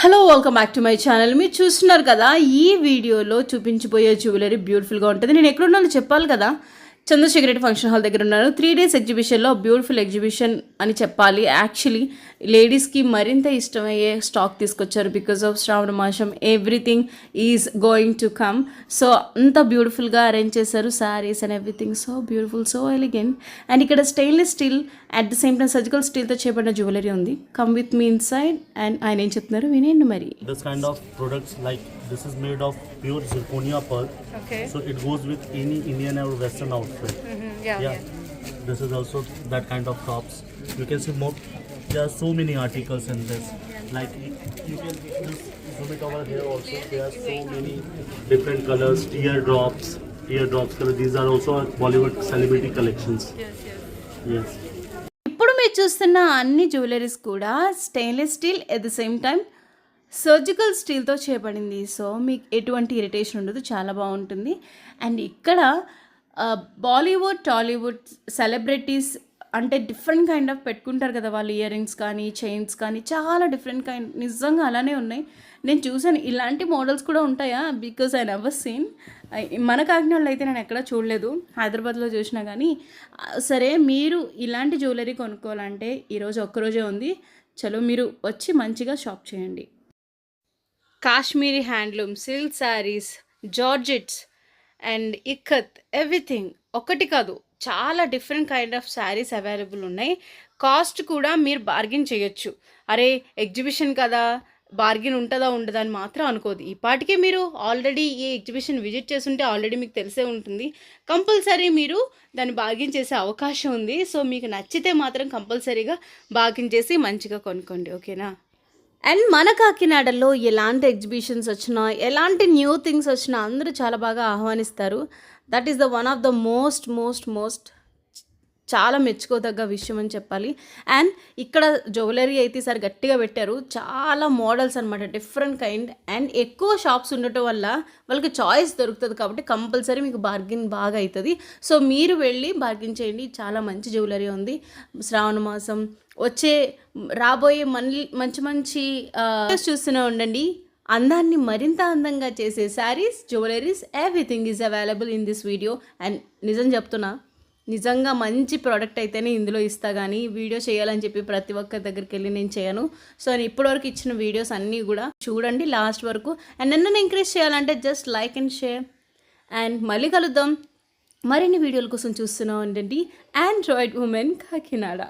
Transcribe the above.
Hello welcome back to my channel మీరు చూస్తున్నారు కదా ఈ వీడియోలో చూపించబోయే జ్యువెలరీ బ్యూటిఫుల్గా ఉంటుంది. నేను ఎక్కడున్నానో చెప్పాలి కదా. చంద్రశేఖర్ రెడ్డి ఫంక్షన్ హాల్ దగ్గర ఉన్నారు. త్రీ డేస్ ఎగ్జిబిషన్లో బ్యూటిఫుల్ ఎగ్జిబిషన్ అని చెప్పాలి. యాక్చువల్లీ లేడీస్కి మరింత ఇష్టమయ్యే స్టాక్ తీసుకొచ్చారు బికాస్ ఆఫ్ శ్రావణ మాసం. Everything is going to come. So అంత బ్యూటిఫుల్గా అరేంజ్ చేశారు sarees and everything. So beautiful so elegant. And ఇక్కడ stainless steel at the same time surgical స్టీల్తో చేపడిన జ్యువెలరీ ఉంది. Come with me inside and ఆయన ఏం చెప్తున్నారు? వినేయండి మరి. This kind of products like this is made of pure zirconia pearl Okay. so it goes with any indian or western outfit Mm-hmm. Yeah, yeah this is also that kind of tops you can see more there are so many articles in this like you you can just zoom it over here also there are so many different colors teardrops teardrops color these are also bollywood celebrity collections Yes, yes. yes ఇప్పుడు మీరు చూస్తున్న అన్ని jewelleries కూడా stainless steel at the same time surgical స్టీల్తో చేయబడింది. So మీకు ఎటువంటి irritation ఉండదు. చాలా బాగుంటుంది. అండ్ ఇక్కడ బాలీవుడ్ టాలీవుడ్ సెలబ్రిటీస్ అంటే డిఫరెంట్ కైండ్ ఆఫ్ పెట్టుకుంటారు కదా వాళ్ళు. ఇయర్ రింగ్స్ కానీ చైన్స్ కానీ చాలా డిఫరెంట్ కైండ్ నిజంగా అలానే ఉన్నాయి. నేను చూశాను. ఇలాంటి మోడల్స్ కూడా ఉంటాయా? బికాస్ ఐ నెవర్ సీన్ మన కాకినాడలో అయితే నేను ఎక్కడా చూడలేదు. హైదరాబాద్లో చూసినా కానీ సరే మీరు ఇలాంటి జ్యువెలరీ కొనుక్కోవాలంటే ఈరోజు ఒక్కరోజే ఉంది. చలో మీరు వచ్చి మంచిగా షాప్ చేయండి. Kashmiri handloom silk sarees georgettes and ikat everything ఒకటి కాదు చాలా different kind of sarees available ఉన్నాయి. కాస్ట్ కూడా మీరు బార్గెన్ చేయొచ్చు. అరే ఎగ్జిబిషన్ కదా బార్గెన్ ఉంటుందా ఉండదా అని మాత్రం అనుకోదు. ఈ పాటికే మీరు ఆల్రెడీ ఈ ఎగ్జిబిషన్ విజిట్ చేస్తుంటే ఆల్రెడీ మీకు తెలిసే ఉంటుంది. కంపల్సరీ మీరు దాన్ని బార్గెన్ చేసే అవకాశం ఉంది. సో మీకు నచ్చితే మాత్రం కంపల్సరీగా బార్గెన్ చేసి మంచిగా కొనుక్కోండి. ఓకేనా అండ్ మన కాకినాడలో ఎలాంటి ఎగ్జిబిషన్స్ వచ్చినా ఎలాంటి న్యూ థింగ్స్ వచ్చినా అందరూ చాలా బాగా ఆహ్వానిస్తారు. That is the one of the most most most చాలా మెచ్చుకోదగ్గ విషయం అని చెప్పాలి. అండ్ ఇక్కడ జ్యువెలరీ అయితే సార్ గట్టిగా పెట్టారు. చాలా మోడల్స్ అనమాట డిఫరెంట్ కైండ్ అండ్ ఎక్కువ షాప్స్ ఉండటం వల్ల వాళ్ళకి చాయిస్ దొరుకుతుంది కాబట్టి కంపల్సరీ మీకు బార్గెన్ బాగా అవుతుంది సో మీరు వెళ్ళి బార్గెన్ చేయండి. చాలా మంచి జ్యువెలరీ ఉంది. శ్రావణ మాసం వచ్చే రాబోయే మళ్ళీ మంచి మంచి చూస్తూనే ఉండండి. అందాన్ని మరింత అందంగా చేసే sarees jewelleries everything is available in this video and నిజం చెప్తున్నా నిజంగా మంచి ప్రోడక్ట్ అయితేనే ఇందులో ఇస్తా కానీ వీడియో చేయాలని చెప్పి ప్రతి ఒక్కరి దగ్గరికి వెళ్ళి నేను చేయను. సో నేను ఇప్పటివరకు ఇచ్చిన వీడియోస్ అన్నీ కూడా చూడండి లాస్ట్ వరకు. అండ్ నన్ను ఎంకరేజ్ చేయాలంటే just like and share and మళ్ళీ కలుద్దాం. మరిన్ని వీడియోల కోసం చూస్తున్నాం ఉండండి. Android women Kakinada.